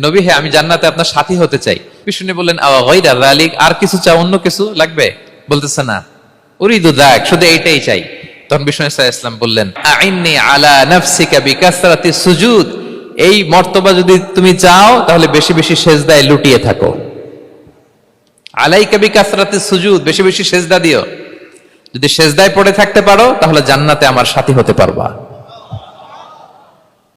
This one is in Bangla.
নবী হে আমি জান্নাতে আপনার সাথী হতে চাই। বিষ্ণু বললেন আর কিছু চাও, অন্য কিছু লাগবে? বলতেছে, না সুজুদ, এই যদি তুমি চাও, তাহলে বেশি বেশি সেজদায় লুটিয়ে থাকো। আলাইকা সুজুদ, বেশি বেশি সেজদা দিও। যদি সেজদায় পড়ে থাকতে পারো, তাহলে জান্নাতে আমার সাথী হতে পারবা।